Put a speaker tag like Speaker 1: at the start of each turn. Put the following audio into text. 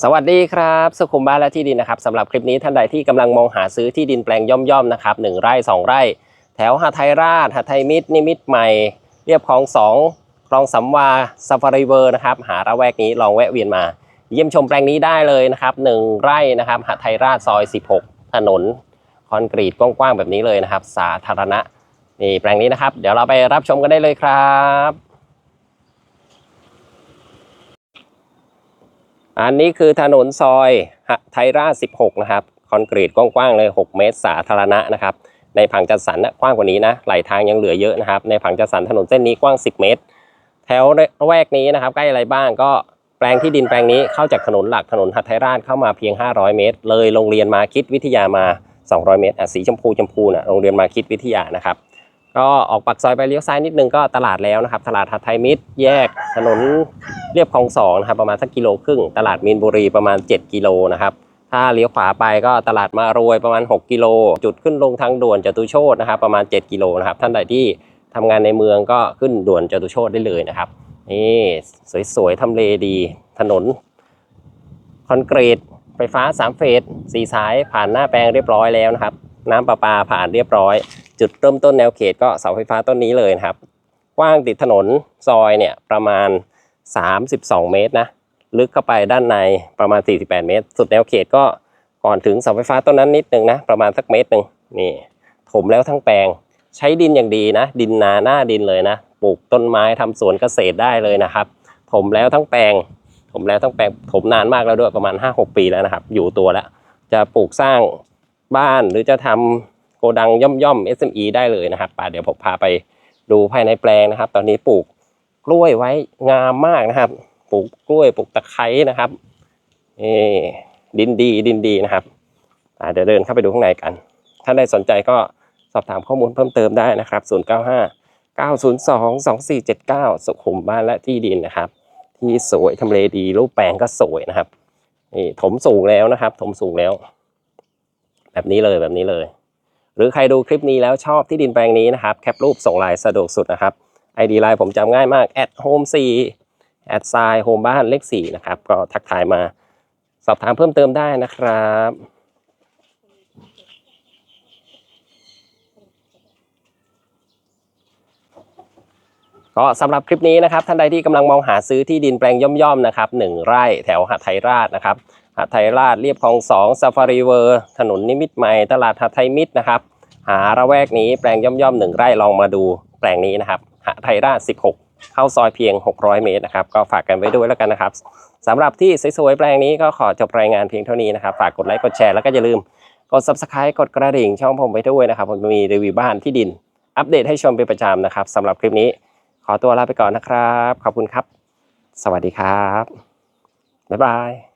Speaker 1: สวัสดีครับสุขุมบ้านและที่ดินนะครับสำหรับคลิปนี้ท่านใดที่กำลังมองหาซื้อที่ดินแปลงย่อมๆนะครับหนึ่งไร่สองไร่ แถวหาไทยราชหาไทยมิตรนิมิตใหม่ เรียบคลองสองคลองสำวาซาฟารีเวอร์นะครับหาระแวกนี้ลองแวะเวียนมา เยี่ยมชมแปลงนี้ได้เลยนะครับหนึ่งไร่นะครับหาไทยราชซอย 16 ถนน คอนกรีตกว้างๆแบบนี้เลยนะครับ สาธารณะนี่แปลงนี้นะครับ เดี๋ยวเราไปรับชมกันได้เลยครับ อันนี้คือถนนซอยหะไทยราช16นะครับ คอนกรีตกว้างๆเลย 6 เมตรสาธารณะนะครับ ในผังจัดสรรนะกว้างกว่านี้นะไหลทางยังเหลือเยอะนะครับ ในผังจัดสรรถนนเส้นนี้กว้าง 10 เมตร แถวระแวกนี้นะครับ ใกล้อะไรบ้างก็แปลงที่ดินแปลงนี้เข้าจากถนนหลักถนนหัดไทยราชเข้ามาเพียง 500 เมตร เลยโรงเรียนมาคิดวิทยามา 200 เมตรอะสีชมพูชมพูน่ะโรงเรียนมาคิดวิทยานะครับก็ออกปากซอยไปเลี้ยวซ้ายนิดนึงก็ตลาดแล้วนะครับ ตลาดหัดไทยมิตร แยกถนน เรียบคลองสองนะครับประมาณสักกิโลครึ่ง ตลาดมีนบุรีประมาณ 7 กิโลนะครับถ้าเลี้ยวขวาไปก็ตลาดมารวยประมาณ 6 กิโล จุดขึ้นลงทางด่วนจตุโชตนะครับประมาณ 7 กิโลนะครับท่านใดที่ทำงานในเมืองก็ขึ้นด่วนจตุโชตได้เลยนะครับนี่สวยๆทำเลดี ถนน คอนกรีตไฟฟ้า 3 เฟสสีสายผ่านหน้าแปลงเรียบร้อยแล้วนะครับ น้ำประปาผ่านเรียบร้อย จุดเริ่มต้นแนวเขตก็เสาไฟฟ้าต้นนี้เลยนะครับ กว้างติดถนนซอยเนี่ยประมาณ 32 เมตรนะ ลึกเข้าไปด้านในประมาณ 48 เมตร สุดแนวเขตก็ก่อนถึงเสาไฟฟ้าต้นนั้นนิดนึงนะ ประมาณสักเมตรหนึ่งนี่ถมแล้วทั้งแปลง ใช้ดินอย่างดีนะ ดินนาหน้าดินเลยนะ ปลูกต้นไม้ทำสวนเกษตรได้เลยนะครับ ถมแล้วทั้งแปลง ถมแล้วทั้งแปลง ถมนานมากแล้วด้วยประมาณ 5-6 ปีแล้วนะครับ อยู่ตัวแล้ว จะปลูกสร้างบ้านหรือจะทำโกดังย่อมย่อมๆ SME ได้เลยนะครับป่าเดี๋ยวผมพาไปดูภายในแปลงนะครับ ตอนนี้ปลูก กล้วยไว้งามมากนะครับ ปลูกกล้วยปลูกตะไคร้นะครับนี่ดินดีดินดีนะครับเดี๋ยวเดินเข้าไปดูข้างในกัน ถ้าได้สนใจก็สอบถามข้อมูลเพิ่มเติมได้นะครับ 095 902 2479 สุขุมบ้านและที่ดินนะครับ ที่สวยทำเลดีรูปแปลงก็สวยนะครับนี่ถมสูงแล้วนะครับ ถมสูงแล้ว แบบนี้เลยแบบนี้เลย หรือใครดูคลิปนี้แล้วชอบที่ดินแปลงนี้นะครับ แคปรูปส่งไลน์สะดวกสุดนะครับ ID ไลน์ผมจำง่ายมาก at home 4 at sign home บ้านเลข4นะครับ ก็ทักทายมาสอบถามเพิ่มเติมได้นะครับก็สำหรับคลิปนี้นะครับท่านใดที่กำลังมองหาซื้อที่ดินแปลงย่อมๆนะครับหนึ่งไร่แถวหาดไทยราชนะครับหาดไทยราชเรียบคลองสองซาฟารีเวอร์ ถนนนิมิตรใหม่ตลาดหาดไทยมิตรนะครับ หาระแวกนี้แปลงย่อมๆหนึ่งไร่ลองมาดูแปลงนี้นะครับ หไทยราช 16 เข้าซอยเพียง 600 เมตรนะครับ ก็ฝากกันไว้ด้วยแล้วกันนะครับสำหรับที่สวยๆแปลงนี้ก็ขอจบรายงานเพียงเท่านี้นะครับ ฝากกดไลค์กดแชร์แล้วก็อย่าลืมกด subscribe กดกระดิ่งช่องผมไปด้วยนะครับ ผมมีรีวิวบ้านที่ดิน อัปเดตให้ชมเป็นประจำนะครับสำหรับคลิปนี้ ขอตัวลาไปก่อนนะครับ ขอบคุณครับ สวัสดีครับ บ๊ายบาย